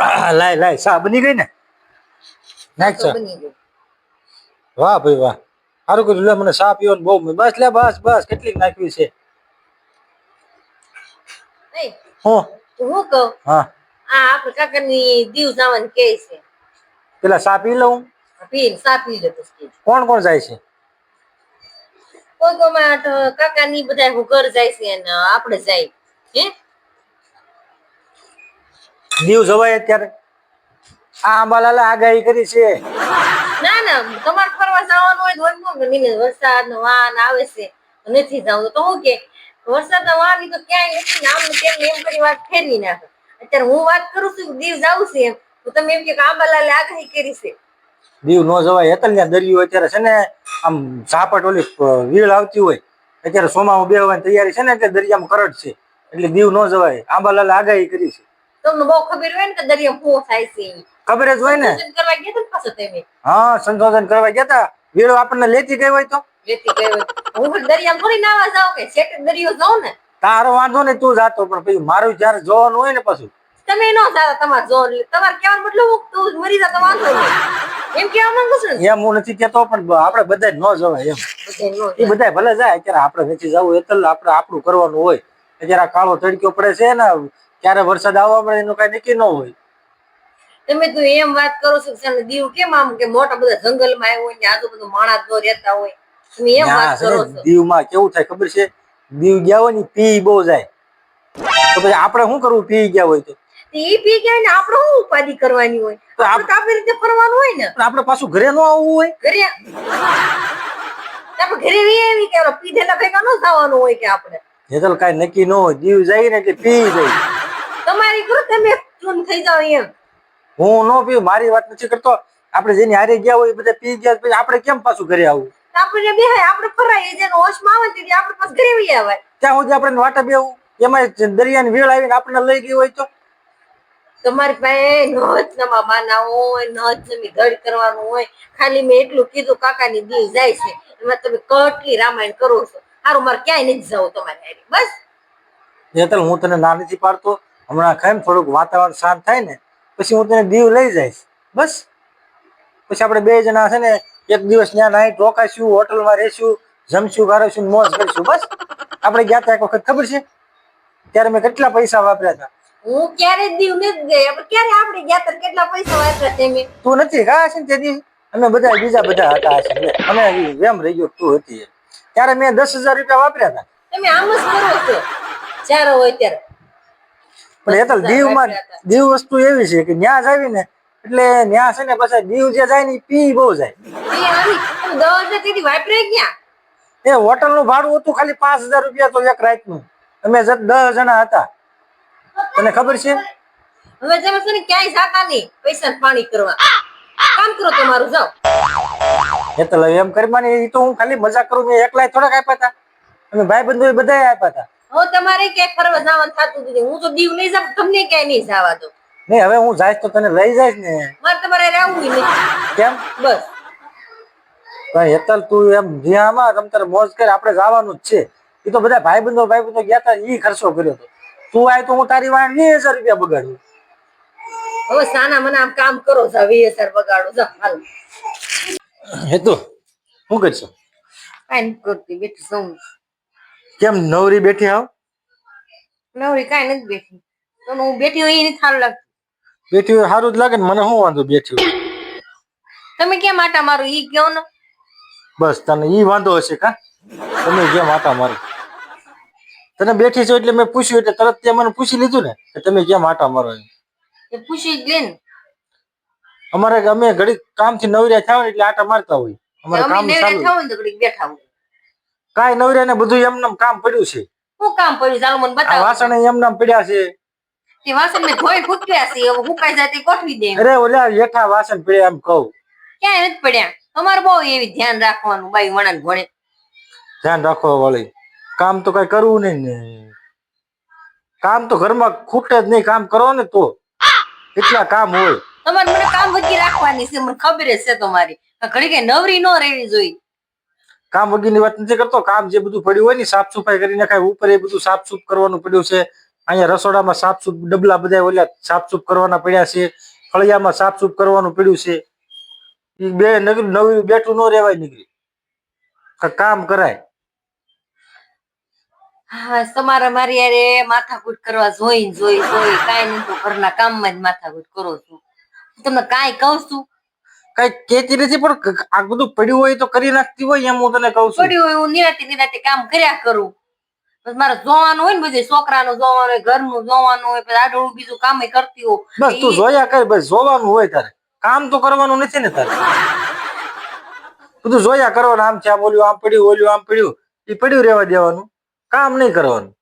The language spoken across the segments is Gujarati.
લાય લાય સા બની ગઈ ને? નાખ વાહ ભાઈ વાહ. સારું કર્યું લે મને સા પીવાનું બહુ બસ લે બસ બસ કેટલીક નાખવી છે. હું. હું કહું? હા. આ આપણે કાકાની દીવ જવાનું કે છે. પેલા સા પી લઉં? પીને સા પી લેતો કોણ કોણ જાય છે? કોઈ કોમાં કાકા ની બધા ઘર જાય છે અને આપણે જાય. હે? દીવ જવાય અત્યારે. આ આંબાલાલે આગાહી કરી છે. ના ના તમારે ફરવા જવાનું હોય તો હોય ને વરસાદ નો વાન આવે છે. નથી જવું તો હું કે વરસાદ વાન તો ક્યાંય નથી નામ તેમ એમ કરી વાત ફેરવી નાખે. અત્યારે હું વાત કરું છું કે દીવ જાવું છે એમ. તો તમે એમ કે આંબાલાલે આગાહી કરી છે. દીવ નો જવાય. હેતલ ને દરિયો અત્યારે છે ને આમ ઝાપટ ઓલી વીળ આવતી હોય. અત્યારે સોમામાં બેહવાની તૈયારી છે ને એટલે દરિયામાં કરટ છે. એટલે દીવ નો જવાય. આંબાલાલે આગાહી કરી છે. તમને બહુ ખબર હોય ને કે દરિયા શું થાય છે ખબર જ હોય ને? કરવા ગયા તા પાછો તમે? હા સંશોધન કરવા ગયા તા. વીળો આપણને લેતી ગઈ હોય તો? વેતી ગઈ હોય. હું પણ દરિયામાં થોડી નાવા જાઉં કે છેક દરિયો જાઉં ને? તારો વાંધો ને તું જાતો પણ પછી મારું જયારે જોવાનું હોય ને પાછું. તમે ન જાતા તમારે જો તમારે કહેવાનો મતલબ તું મરી જા તો વાંધો નહીં. એમ કહેવા માંગુ છું એમ હું નથી કેતો પણ આપણે બધા ન જવાય એમ. એ બધા ભલે જાય અત્યારે આપણે નથી જવું એટલે આપણે આપણું કરવાનું હોય. અત્યારે આ કાળો તડક્યો પડે છે ને ક્યારે વરસાદ આવવા મળે એનું કઈ નક્કી ન હોય. તમે તો એમ વાત કરો છો કે દીવ કેમ આમ કે મોટા બધા જંગલમાં આવ્યો હોય આજુ બધું માણસ નો રહેતા હોય. તમે એમ વાત કરો છો. દીવમાં કેવું થાય ખબર છે? દીવ ગયા હોય ને પી બહુ જાય. તો પછી આપણે શું કરવું પી ગયા હોય તો? ઈ પી ગયા ને આપણે શું ઉપાધિ કરવાની હોય? તો આપણે આપણી રીતે ફરવાનું હોય ને. પણ આપણે પાછું ઘરે નો આવવું હોય? ઘરે આપણે ઘરે એવી કે પીધેલા ભેગા ન થવાનું હોય કે આપણે. હેતલ કાંઈ નક્કી ન હોય. દીવ જાય ને એટલે પી જાય. તમારી કરો તમે ચૂન થઈ જાવ એમ. હું ન પીવું મારી વાત નથી કરતો. આપણે જેની હારે ગયા હોય બધા પી ગયા પછી આપણે કેમ પાછું ઘરે આવું? આપણે બે આપણે ફરાય જેનો હોશમાં આવે ને આપણે પાછું ઘરે વી આવે ત્યાં સુધી આપણે વાટા બેવું એમાં દરિયાની વેળ આવીને આપણને લઈ ગઈ હોય તો? તમારી પાસે નજ નમા બાના હોય નજ નમી ઘડ કરવાનું હોય. ખાલી મેં એટલું કીધું કાકાની દિલ જાય છે. એમાં તમે કટલી રામાયણ કરો છો. સારું મારે ક્યાંય નથી જવું તમારે. બસ. નેતલ હું તને ના નથી પાડતો. હમણાં ખાઈ થોડુંક વાતાવરણ શાંત થાય ને પછી હું તને દીવ લઈ જઈશ. બસ. પછી આપણે બે જણા છે ને એક દિવસ ત્યાં નાઈટ રોકાશું હોટલમાં રહેશું જમશું ગારશું મોજ કરીશું. બસ. આપણે ગયા હતા એક વખત ખબર છે? ત્યારે મેં કેટલા પૈસા વાપર્યા હતા હું ક્યારે દીવ નથી ગઈ? ક્યારે આપણે ગયા તા કેટલા પૈસા વાપર્યા તમે તું નથી કા છે તે દી અમે બધા બીજા બધા હતા છે અમે એમ રહી ગયો તું હતી. ત્યારે મેં દસ હજાર રૂપિયા વાપર્યા હતા તમે આમ જ કરો છો. જ્યારે હોય ત્યારે. પણ હેતલ દીવમાં દીવ વસ્તુ એવી છે કે ન્યાસ આવી ને એટલે ન્યાસ છે ને પછી દીવ જે જાય ને પી બહુ જાય. એ એ હોટલનું ભાડું હતું ખાલી પાંચ હજાર રૂપિયા તો એક રાતનું. અમે દસ જણા હતા. તને ખબર છે? હવે તમે છે ને ક્યાંય જાતા નહીં પૈસા પાણી કરવા. કામ કરો તમારું જાઓ. હેતલ એમ કરી માની ઈ તો હું ખાલી મજા કરું મેં એકલાય થોડાક આપ્યા હતા. અમે ભાઈ બંધુ બધા આપ્યા હતા. હવે તમારે ક્યાંય ફરવા જવાનું થતું નથી. હું તો દીવ નહીં જાઉં તમને ક્યાંય નહીં જવા દો નહીં હવે હું જાય તો તને લઈ જાય ને. મારે તમારે રહેવું નહીં કેમ? બસ. પણ હેતલ તું એમ જ્યાંમાં તમ તારે મોજ કરે આપણે જવાનું જ છે. એ તો બધા ભાઈ બંધો ભાઈ બંધો ગયા હતા ઈ ખર્ચો કર્યો હતો તું આય તો હું તારી વાણ વીસ હજાર રૂપિયા બગાડું. હવે સાના મને આમ કામ કરો જાઓ વીસ હજાર બગાડો. જાઓ હાલ. હેતુ શું કરશો? કાંઈ કરતી બેઠી સૌ કેમ નવરી બેઠી આવ? નવરી કાઈ નથી બેઠી. તો હું બેઠી હોય એ નથી સારું લાગતું. બેઠી હોય સારું જ લાગે ને મને શું વાંધો બેઠી હોય? તમે કેમ આટા મારો? ઈ કયો ને? બસ તને ઈ વાંધો હશે કા? તમે કેમ આટા મારો? તને બેઠી છો એટલે મેં પૂછ્યું એટલે તરત તે મને પૂછી લીધું ને કે તમે કેમ આટા મારો એ પૂછી જ લે ને. અમારે અમે ઘડી કામથી નવર્યા થાવ એટલે આટા મારતા હોય. અમારે અમે કામ ચાલુ. બેઠા હોય. કાંઈ નવરે ને બધું એમનેમ કામ પડ્યું છે. શું કામ પડ્યું? ચાલો મને બતાવો. વાસણ એમનામ પડ્યા છે. તે વાસણ મેં ધોઈ ફૂટ્યા છે. હવે હુકાઈ જાય તે ગોઠવી દે અરે ઓલા હેઠા વાસણ પડ્યા એમ કહું. ક્યાંય નથી પડ્યા. અમારે બહુ એવી ધ્યાન રાખવાનું બાઈ વણાને ભણે ધ્યાન રાખવા વાળી. કામ તો કઈ કરવું નહીં ને. કામ તો ઘરમાં ખૂટે જ નહીં. કામ કરો ને તો. એટલા કામ હોય. તમારે મને કામ વગી રાખવાની છે. મને ખબર જ છે તમારી. ઘડી કઈ નવરી ન રહેવી જોઈએ. કામ વગીની વાત નથી કરતો. કામ જે બધું પડ્યું હોય ને સાફ સફાઈ કરી નાખાય. ઉપર એ બધું સાફ સુફ કરવાનું પડ્યું છે. અહીંયા રસોડામાં સાફ સુફ ડબલા બધા ઓલા સાફસૂફ કરવાના પડ્યા છે. ફળિયામાં સાફસૂફ કરવાનું પડ્યું છે. બે નગરી, નવી બેઠું ન રહેવાય નીકળી કામ કરાય. હા, તમારે મારી યારે માથાકૂટ કરવા જોઈ જોઈ જોઈ. કાંઈ નહીં તો ઘરના કામમાં જ માથાકૂટ કરો છો. તમને કાંઈ કહું છું કઈ કેતી નથી પણ આ બધું પડ્યું હોય તો કરી નાખતી હોય એમ હું તને કહું છું. પડ્યું હોય હું નિરાતે નિરાતે કામ કર્યા કરું. બસ મારે જોવાનું હોય ને બધું છોકરાનું જોવાનું હોય ઘરનું જોવાનું હોય પછી આડું બીજું કામ કરતી હોય. બસ તું જોયા કર બસ જોવાનું હોય તારે. કામ તો કરવાનું નથી ને તારે. બધું જોયા કરવાનું આમ છે આ બોલ્યું આમ પડ્યું બોલ્યું આમ પડ્યું. એ પડ્યું રહેવા દેવાનું. કામ નહીં કરવાનું.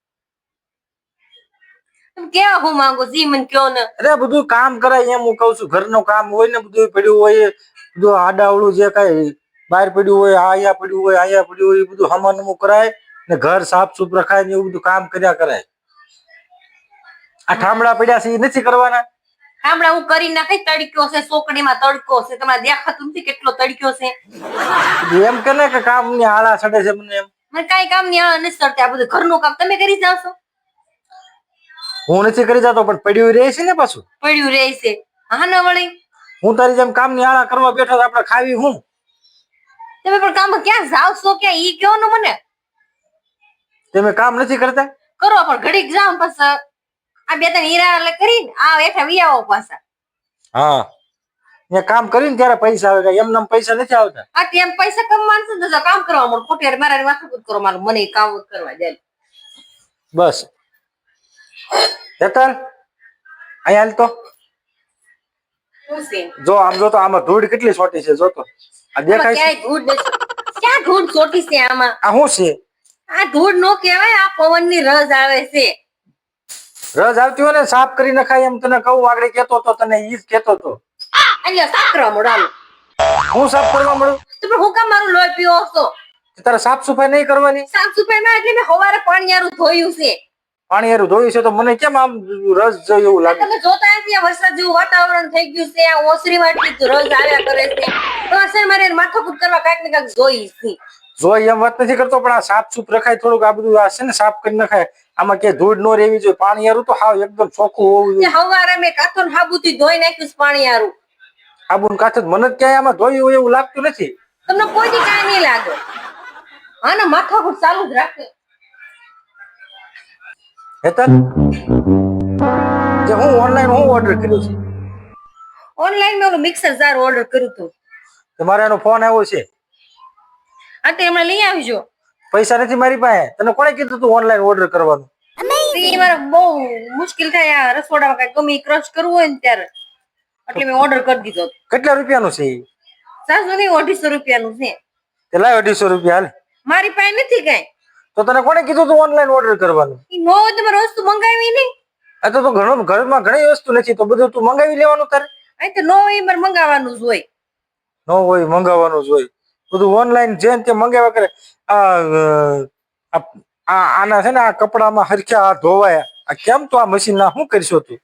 કેવા હું માંગુ જી મને કયો ને. અરે બધું કામ કરાય એમ હું કઉ છું. ઘરનું કામ હોય ને બધું પડ્યું હોય બધું આડાવડું જે કઈ બહાર પડ્યું હોય આ અહીંયા પડ્યું હોય અહીંયા પડ્યું હોય એ બધું હમાનમું કરાય ને ઘર સાફ સુફ રખાય ને એવું બધું કામ કર્યા કરાય. આ ઠામડા પડ્યા છે એ નથી કરવાના. ઠામડા હું કરી નાખી તડક્યો છે સોકડીમાં તડકો છે. તમારે દેખાતું નથી કેટલો તડક્યો છે? એમ કે ને કે કામની આળા સડે છે મને એમ. મને કઈ કામ નહીં આળા નથી સરતે આ બધું ઘરનું કામ તમે કરી જાવ છો. હું નથી કરી જતો પણ પડ્યું રહે છે ને પાછું? પડ્યું રહે છે. હા ન વળી? હું તારી જેમ કામની આળા કરવા બેઠો આપણે ખાવી હું? તમે પણ કામ ક્યાં જાવ છો ક્યાં ઈ કયો ને મને? તમે કામ નથી કરતા? કરો પણ ઘડીક જાવ ને પાછા. આ બે ત્રણ હીરા એટલે કરીને આ બેઠા વી આવો પાછા. હા. ને કામ કરીને ત્યારે પૈસા આવે એમ નામ પૈસા નથી આવતા. આ તેમ પૈસા કમાવાનું છે કામ કરવા મળે. ખોટી મારા માથાકૂટ કરો મારું મને કામ કરવા જાય. બસ. હેતલ અહીંયા હાલ તો. જો આમ જો તો આમાં ધૂળ કેટલી છોટી છે જો તો. આ દેખાય છે? ધૂળ ક્યાં ધૂળ ચોટી છે આમાં? આ શું છે? આ ધૂળ નો કહેવાય આ પવનની રસ આવે છે. રજ આવતી હોય ને સાફ કરી નખાય એમ તને કહું આગળ કેતો તો તને ઈ જ કેતો તો. એટલે સાફ કરવા મળો હું સાફ કરવા મળું? તમે હું કામ મારું લોહી પીવો છો? તારે સાફ સફાઈ નહીં કરવાની? સાફ સફાઈ માં એટલે મેં સવારે પાણી યારું ધોયું છે. પાણી હારું ધોયું છે તો મને કેમ આમ રસ જોયું એવું લાગે? તમે જોતા નથી વરસાદ જેવું વાતાવરણ થઈ ગયું છે આ ઓસરી માંથી રસ આવ્યા કરે છે. તો અસર મારે માથાકૂટ કરવા કાંઈક ને કાંઈક જોઈ છે. જોઈ એમ વાત નથી કરતો પણ આ સાફ સુફ રખાય થોડુંક આ બધું આ છે ને સાફ કરી નખાય. આમાં કે ધૂળ નો રેવી જોઈએ. પાણી હારું તો હાવ એકદમ ચોખ્ખું હોવું જોઈએ. હવારે મેં કાથો ને હાબુથી ધોઈ નાખ્યું પાણી હારું. ને કાંઠે મને ક્યાંય આમાં ધોયું હોય એવું લાગતું નથી. તમને કોઈ કાંઈ નહીં લાગે. આને માથાકૂટ ચાલુ જ રાખે. હેતલ જે હું ઓનલાઈન હું ઓર્ડર કર્યું છે. ઓનલાઈન મેં ઓલું મિક્સર જાર ઓર્ડર કર્યું હતું. તો મારે એનો ફોન આવ્યો છે. આ તે હમણાં લઈ આવજો. પૈસા નથી મારી પાસે. તને કોણે કીધું તું ઓનલાઈન ઓર્ડર કરવાનું? મારે બહુ મુશ્કેલ થાય. આ રસોડામાં કઈ ગમે ક્રશ કરવું હોય ને ત્યારે. એટલે મેં ઓર્ડર કરી દીધો. કેટલા રૂપિયાનું છે? સાસુ નહીં અઢીસો રૂપિયાનું છે. તે અઢીસો રૂપિયા હાલ. મારી પાસે નથી કઈ. તો તને કોણે કીધું તું ઓનલાઈન ઓર્ડર કરવાનું? નો તમારે વસ્તુ મંગાવી નહીં આ તો ઘણો ઘરમાં ઘણી વસ્તુ નથી તો બધું તું મંગાવી લેવાનું તારે? અહીં તો નો હોય મારે મંગાવવાનું જ હોય. ન હોય મંગાવવાનું જ હોય. બધું ઓનલાઈન જેમ તે મંગાવ્યા કરે. આ આ- આના છે ને આ કપડામાં હરખ્યા આ ધોવાયા. આ કેમ તો આ મશીન ના શું કરશો તું?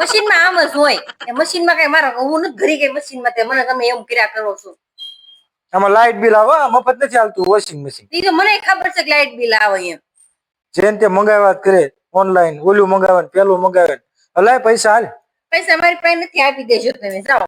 મશીનમાં આમ જ હોય. મશીનમાં કઈ મારા હું નથી ઘરી ગઈ મશીનમાં તે મને તમે એમ કર્યા કરો છો. આમાં લાઇટ બિલ આવે મફત નથી આવતું વોશિંગ મશીન ઈ તો મને ખબર છે કે લાઇટ બિલ આવે એમ. જેમ તે મંગાવ્યા કરે ઓનલાઈન ઓલું મંગાવે પેલું મંગાવે ને. અલાય પૈસા હાલ. પૈસા મારી પાસે નથી આપી દેજો તમે જાઓ.